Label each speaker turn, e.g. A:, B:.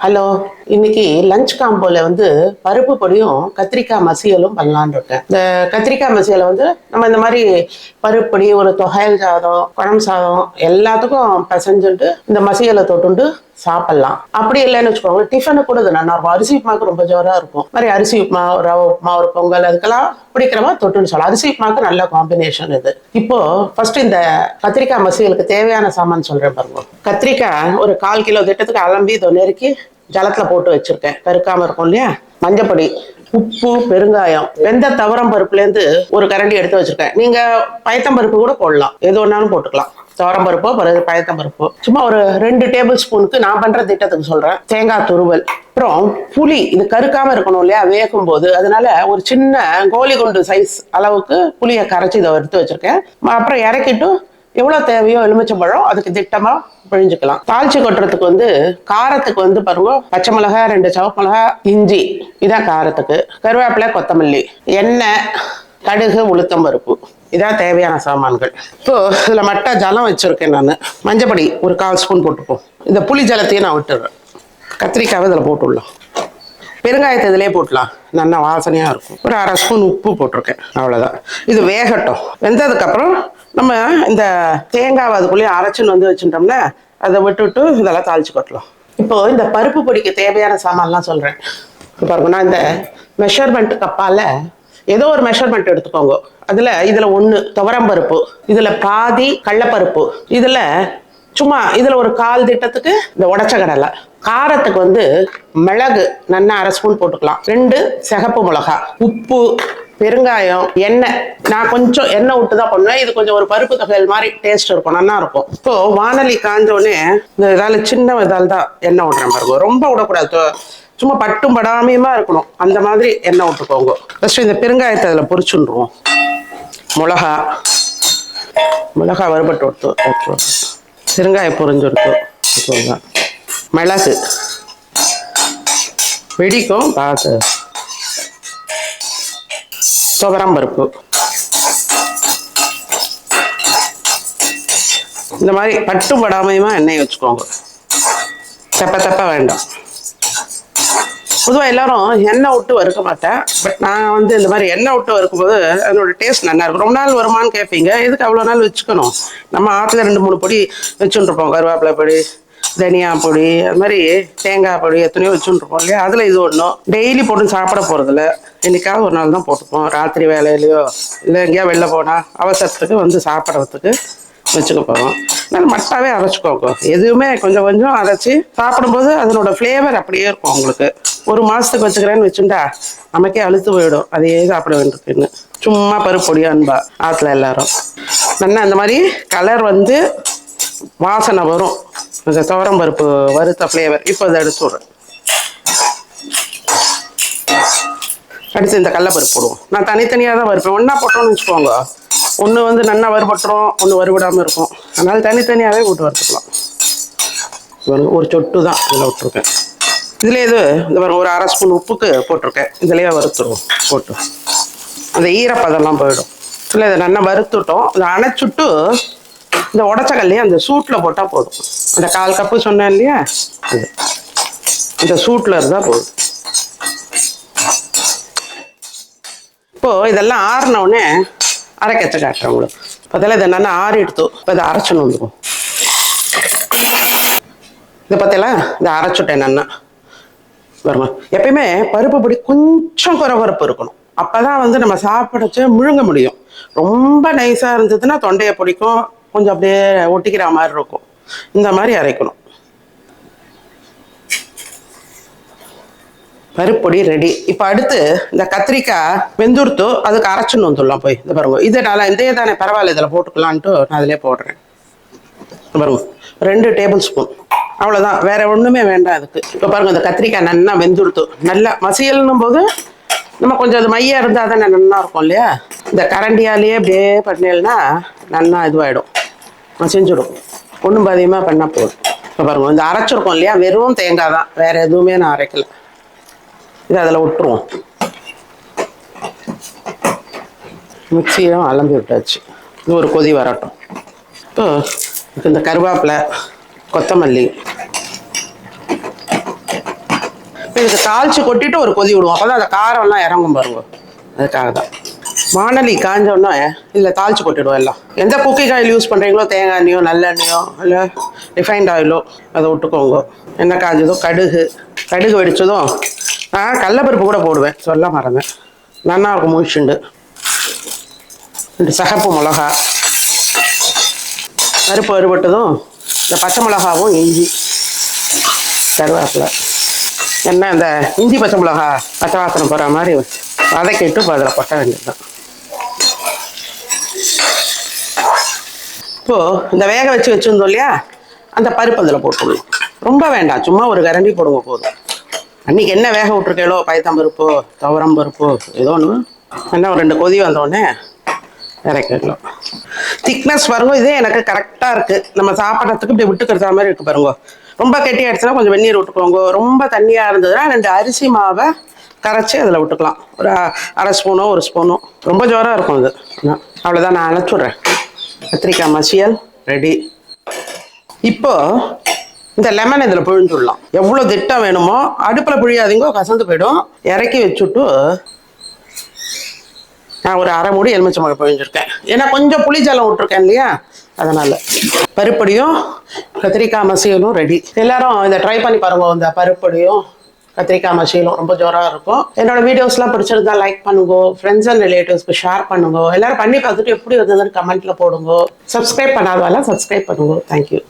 A: Hello. இன்னைக்கு lunch காம்போல வந்து பருப்பு பொடியும் கத்திரிக்காய் மசியலும் பண்ணலான்னு இருக்கேன். இந்த கத்திரிக்காய் மசியலை வந்து நம்ம இந்த மாதிரி பருப்பு பொடி ஒரு தொகையல் சாதம் குழம்பு சாதம் எல்லாத்துக்கும் பிசைஞ்சுட்டு இந்த மசியலை தொட்டுண்டு சாப்பிடலாம். அப்படி இல்லைன்னு வச்சுக்கோங்க டிஃபனு கூட இது நல்லா இருக்கும். அரிசி உப்புமாக்கு ரொம்ப ஜோராக இருக்கும். மாதிரி அரிசி உப்புமா ரவ உப்புமா ஒரு பொங்கல் அதுக்கெல்லாம் பிடிக்கிற மாதிரி தொட்டுன்னு சொல்லலாம். அரிசி உப்புமாக்கு நல்ல காம்பினேஷன் இது. இப்போ ஃபர்ஸ்ட் இந்த கத்திரிக்காய் மசியலுக்கு தேவையான சாமான் சொல்றேன் பாருங்க. கத்திரிக்காய் ஒரு கால் கிலோ திட்டத்துக்கு அலம்பி இதை நெருக்கி ஜலத்துல போட்டு வச்சிருக்கேன். கருக்காம இருக்கும் இல்லையா? மஞ்சப்பொடி உப்பு பெருங்காயம் வெந்த தவரம் பருப்புலேருந்து ஒரு கரண்டி எடுத்து வச்சிருக்கேன். நீங்க பயத்தம்பருப்பு கூட போடலாம். எது ஒன்னாலும் போட்டுக்கலாம். துவரம் பருப்போ பிறகு பயத்தம்பருப்போ சும்மா ஒரு ரெண்டு டேபிள் ஸ்பூனுக்கு நான் பண்ற திட்டத்துக்கு சொல்றேன். தேங்காய் துருவல். அப்புறம் புளி இது கருக்காம இருக்கணும் இல்லையா? வேகும் போது அதனால ஒரு சின்ன கோலி குண்டு சைஸ் அளவுக்கு புளியை கரைச்சி இதை எடுத்து வச்சிருக்கேன். அப்புறம் இறக்கிட்டு எவ்வளோ தேவையோ எலுமிச்சம்பழம் அதுக்கு திட்டமா பிழிஞ்சுக்கலாம். தாளிச்சு கொட்டுறதுக்கு வந்து காரத்துக்கு வந்து பாருங்க பச்சை மிளகாய் ரெண்டு சிவப்பு மிளகா இஞ்சி. இதான் காரத்துக்கு. கருவேப்பிலை கொத்தமல்லி எண்ணெய் கடுகு உளுத்தம் பருப்பு. இதான் தேவையான சாமான்கள். இப்போ இதில் மட்டை ஜலம் வச்சுருக்கேன் நான். மஞ்சப்பொடி ஒரு கால் ஸ்பூன் போட்டுப்போம். இந்த புளி ஜலத்தையும் நான் விட்டுடுறேன் கத்திரிக்காவை இதில் போட்டுடலாம். பெருங்காயத்தை இதிலே போட்டலாம். நல்லா வாசனையாக இருக்கும். ஒரு அரை ஸ்பூன் உப்பு போட்டிருக்கேன். அவ்வளோதான் இது வேகட்டும். வெந்ததுக்கப்புறம் நம்ம இந்த தேங்காவை அதுக்குள்ளேயே அரைச்சின்னு வந்து வச்சுட்டோம்னா அதை விட்டுவிட்டு இதெல்லாம் தாளிச்சு கொட்டலாம். இப்போ இந்த பருப்பு பொடிக்கு தேவையான சாமான்லாம் சொல்கிறேன் பாருங்க நான் இந்த மெஷர்மெண்ட் கப்பால் ஏதோ ஒரு மெஷர்மெண்ட் எடுத்துக்கோங்க. அதில் இதில் ஒன்று துவரம்பருப்பு இதில் பாதி கடலப்பருப்பு இதில் சும்மா இதில் ஒரு கால் திட்டத்துக்கு இந்த உடச்ச கடலை. காரத்துக்கு வந்து மிளகு நல்லா அரை ஸ்பூன் போட்டுக்கலாம். ரெண்டு சிகப்பு மிளகா உப்பு பெருங்காயம் எண்ணெய். நான் கொஞ்சம் எண்ணெய் விட்டு தான் பண்ணுவேன். இது கொஞ்சம் ஒரு பருப்பு தொகையல் மாதிரி டேஸ்ட் இருக்கும். நல்லா இருக்கும். இப்போ வானலி காஞ்சோடனே இந்த இதால சின்ன இதால் தான் எண்ணெய் விடுறேன் பாருங்க. ரொம்ப விடக்கூடாது. சும்மா பட்டும் படாமையுமா இருக்கணும். அந்த மாதிரி எண்ணெய் விட்டுக்கோங்க. ஃபஸ்ட்டு இந்த பெருங்காயத்தை அதில் பொரிச்சுருவோம் மிளகா. மிளகா வறுபட்டு கொடுத்து பெருங்காயம் பொறிஞ்சு வச்சுக்கோங்க மிளகு. வெடிக்கும். பார்த்து. துவரம் பருப்பு. இந்த மாதிரி பட்டும் படாமையுமா எண்ணெய் வச்சுக்கோங்க. தப்ப தப்ப வேண்டாம். பொதுவாக எல்லாரும் எண்ணெய் விட்டு வறுக்க மாட்டேன். பட் நான் வந்து இந்த மாதிரி எண்ணெய் விட்டு வறுக்கும்போது அதனோட டேஸ்ட் நல்லா இருக்கும். ரொம்ப நாள் வருமான்னு கேட்பீங்க எதுக்கு அவ்வளோ நாள் வச்சுக்கணும்? நம்ம ஆற்றுல ரெண்டு மூணு பொடி வச்சுருப்போம் கருவேப்பிலை பொடி தனியா பொடி அது மாதிரி தேங்காய் பொடி எத்தனையோ வச்சுருப்போம் இல்லையா? அதில் இது ஒன்றும் டெய்லி போட்டு சாப்பிட போகிறதில்ல என்னைக்காவது ஒரு நாள் தான் போட்டுப்போம். ராத்திரி வேலையிலையோ இல்லை எங்கேயா வெளில போனால் அவசரத்துக்கு வந்து சாப்பிட்றதுக்கு வச்சுக்க போகிறோம் அதனால் மட்டாவே அரைச்சிக்கோங்க. எதுவுமே கொஞ்சம் கொஞ்சம் அரைச்சி சாப்பிடும்போது அதனோட ஃப்ளேவர் அப்படியே இருக்கும் உங்களுக்கு. ஒரு மாதத்துக்கு வச்சுக்கிறேன்னு வச்சுட்டா நமக்கே அழுத்து போயிடும். அதையே சாப்பிட வேண்டியிருக்குன்னு சும்மா பருப்பொடியா அன்பா ஆற்றுல எல்லாரும். நல்லா அந்த மாதிரி கலர் வந்து வாசனை வரும். அந்த துவரம் பருப்பு வறுத்த ஃப்ளேவர் இப்போ அதை எடுத்து விட்றேன் அடுத்து இந்த கடலப்பருப்பு போடுவோம். நான் தனித்தனியாக தான் வறுப்பேன். ஒன்றா போட்டோம்னு வச்சுக்கோங்க. ஒன்று வந்து நல்லா வறுபட்டுரும் ஒன்று வறுபடாமல் இருக்கும். அதனால் தனித்தனியாகவே விட்டு வறுத்துக்கலாம். பாருங்க, ஒரு சொட்டு தான் இதில் விட்டுருக்கேன் இதில் இது இந்த பாருங்க ஒரு அரை ஸ்பூன் உப்புக்கு போட்டிருக்கேன். இதுலேயே வறுத்துருவோம் போட்டு. அந்த ஈரப்பதம்லாம் போயிடும். இல்லை இதை நல்லா வறுத்துட்டோம். இதை அணைச்சுட்டு இந்த உடச்சக்கல்லையே அந்த சூட்டில் போட்டால் போதும். அந்த கால் கப்பு சொன்னேன் இல்லையா? அது. இந்த சூட்டில் இருந்தால் போதும். இப்போ இதெல்லாம் ஆறினவுடனே அரைக்கச்ச காட்டுறேன் உங்களுக்கு. பார்த்தீங்களா இதை நல்லா ஆறி எடுத்து இப்போ இதை அரைச்சுன்னு வந்துடும் இதை பார்த்தீங்களா? இதை அரைச்சுட்டேன் நல்லா வருமா எப்பயுமே பருப்பு பொடி கொஞ்சம் குறவரப்பு இருக்கணும். அப்பதான் வந்து நம்ம சாப்பிடச்சு முழுங்க முடியும். ரொம்ப நைஸாக இருந்ததுன்னா தொண்டையை பிடிக்கும். கொஞ்சம் அப்படியே ஒட்டிக்கிற மாதிரி இருக்கும். இந்த மாதிரி அரைக்கணும். பருப்பொடி ரெடி இப்போ அடுத்து இந்த கத்திரிக்காய் வெந்துருத்து அதுக்கு அரைச்சுன்னு வந்துடலாம் போய். இந்த பாருங்க. இது நல்லா இதே தானே பரவாயில்ல இதில் போட்டுக்கலான்ட்டு நான் அதிலே போடுறேன். பாருங்க. ரெண்டு டேபிள் ஸ்பூன் அவ்வளோதான் வேற ஒன்றுமே வேண்டாம் அதுக்கு. இப்போ பாருங்க இந்த கத்திரிக்காய் நல்லா வெந்துருத்து. நல்லா மசியல்னும் போது நம்ம கொஞ்சம் அது மையாக இருந்தால் தானே நல்லா இருக்கும் இல்லையா? இந்த கரண்டியாலேயே அப்படியே பண்ணினா நல்லா இதுவாகிடும் மசிஞ்சிடும் ஒன்றும் பாதியமாக பண்ணால் போதும். இப்போ பாருங்கள் இந்த அரைச்சிருக்கோம் இல்லையா? வெறும் தேங்காய் தான். வேறு எதுவுமே நான் அரைக்கல. இது அதில் விட்டுருவோம். மிக்சியும் அலம்பி விட்டாச்சு. இது ஒரு கொதி வரட்டும். இப்போ இந்த கருவேப்பிலை கொத்தமல்லி இப்போ இதுக்கு தாளிச்சு கொட்டிட்டு ஒரு கொதி விடுவோம். அப்போ தான் அந்த காரம்லாம் இறங்கும் பாருங்க. அதுக்காக தான் வானலி காஞ்சோடனே இதில் தாளிச்சு கொட்டிடுவோம் எல்லாம். எந்த குக்கிங் ஆயில் யூஸ் பண்ணுறீங்களோ தேங்காய் எண்ணெயோ நல்லெண்ணெயோ இல்லை ரிஃபைண்ட் ஆயிலோ அதை விட்டுக்கோங்க. எண்ணெய் காஞ்சதோ கடுகு கடுகு வெடித்ததும் நான் கடலப்பருப்பு கூட போடுவேன். சொல்ல மறந்தேன். நல்லா இருக்கும் முழிச்சுண்டு. ரெண்டு சகப்பு மிளகா. பருப்பு வறுபட்டதும் இந்த பச்சை மிளகாவும் இஞ்சி. கருவேப்பிலை. என்ன இந்த இஞ்சி பச்சை மிளகா பச்சை வாசனை போகிற மாதிரி வதக்கிட்டு அதில் கொட்ட வேண்டியதுதான். இப்போது இந்த வேக வச்சு வச்சுருந்தோம் இல்லையா? அந்த பருப்பு அதில் போட்டுடணும். ரொம்ப வேண்டாம். சும்மா ஒரு கரண்டி போடுங்க போதும். அன்னைக்கு என்ன வேக விட்ருக்கேளோ பயத்தம்பருப்போ துவரம் பருப்போ ஏதோ ஒன்று என்ன ஒரு ரெண்டு கொதி வந்தோடனே இறக்கிடலாம் திக்னஸ் பாருங்க இதே எனக்கு கரெக்டாக இருக்குது நம்ம சாப்பிட்றதுக்கு இப்படி விட்டுக்கிறத மாதிரி இருக்குது பாருங்க. ரொம்ப கெட்டி ஆயிடுச்சுன்னா கொஞ்சம் வெந்நீர் விட்டுக்கோங்க. ரொம்ப தண்ணியாக இருந்ததுன்னா ரெண்டு அரிசி மாவை கரைச்சி அதில் விட்டுக்கலாம். ஒரு அரை ஸ்பூனோ ஒரு ஸ்பூனோ ரொம்ப ஜோராக இருக்கும் அது. அவ்வளோதான் நான் அணைச்சுட்றேன். கத்திரிக்காய் மசியல் ரெடி. இப்போ இந்த லெமன் இதில் புழிஞ்சுடலாம். எவ்வளோ திட்டம் வேணுமோ அடுப்பில் புழியாதீங்கோ கசந்து போயிடும். இறக்கி வச்சுட்டு நான் ஒரு அரை மூடி எலுமிச்சை மழை புழிஞ்சிருக்கேன். ஏன்னா கொஞ்சம் புளிஜலம் விட்ருக்கேன் இல்லையா? அதனால். பருப்படியும் கத்திரிக்காய் மசியலும் ரெடி. எல்லாரும் இதை ட்ரை பண்ணி பாருங்க இந்த பருப்படியும். கத்திரிக்காய் மசியலும் ரொம்ப ஜோராக இருக்கும். என்னோட வீடியோஸ்லாம் பிடிச்சிருந்தா லைக் பண்ணுங்க. ஃப்ரெண்ட்ஸ் அண்ட் ரிலேட்டிவ்ஸ்க்கு ஷேர் பண்ணுங்க. எல்லாரும் பண்ணி பார்த்துட்டு எப்படி வந்ததுன்னு கமெண்ட்ல போடுங்க. சப்ஸ்கிரைப் பண்ணாதவெல்லாம் சப்ஸ்கிரைப் பண்ணுங்க. Thank you